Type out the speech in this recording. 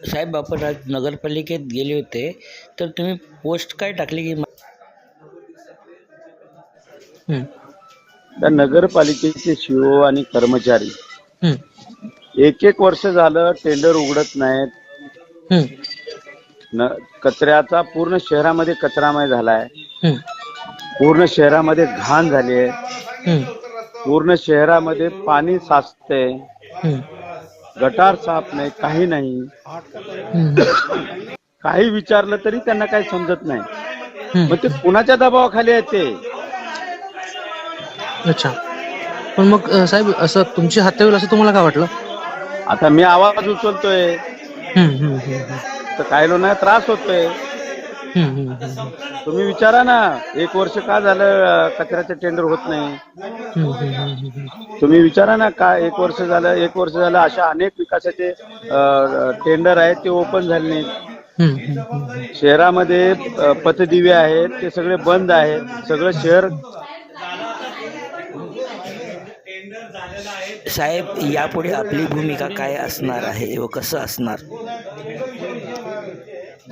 साहेब आपण आज नगरपालिकेत गेले होते तर तुम्ही पोस्ट काय टाकली की हं, त्या नगरपालिकेचे शिओ आणि कर्मचारी. हं, एक एक वर्ष झालं टेंडर उघडत नाहीत. हं, न कचऱ्याचा पूर्ण शहरामध्ये कचरामय झालाय. हं, पूर्ण शहरामध्ये घाण झाली आहे. हं, पूर्ण शहरामध्ये पाणी साचते हं, गटार साफ नाही काही नाही. काही विचारलं तरी त्यांना काही समजत नाही. मग ते कुणाच्या दबावाखाली आहे ते? अच्छा. पण मग साहेब असं तुमची हत्या होईल असं तुम्हाला काय वाटलं? आता मी आवाज उचलतोय. तर काही लोकांना त्रास होतोय. तुम्ही विचारा ना एक वर्ष का झालं कचऱ्याचं टेंडर होत नाही. तुम्ही विचारा ना काय एक वर्ष झालं एक वर्ष झालं अशा अनेक विकासाचे टेंडर आहेत ते ओपन झाले नाहीत. शहरामध्ये अ, पथदिवे आहेत ते सगळे बंद आहेत सगळं शहर साहेब यापुढे आपली भूमिका काय असणार आहे व कसं असणार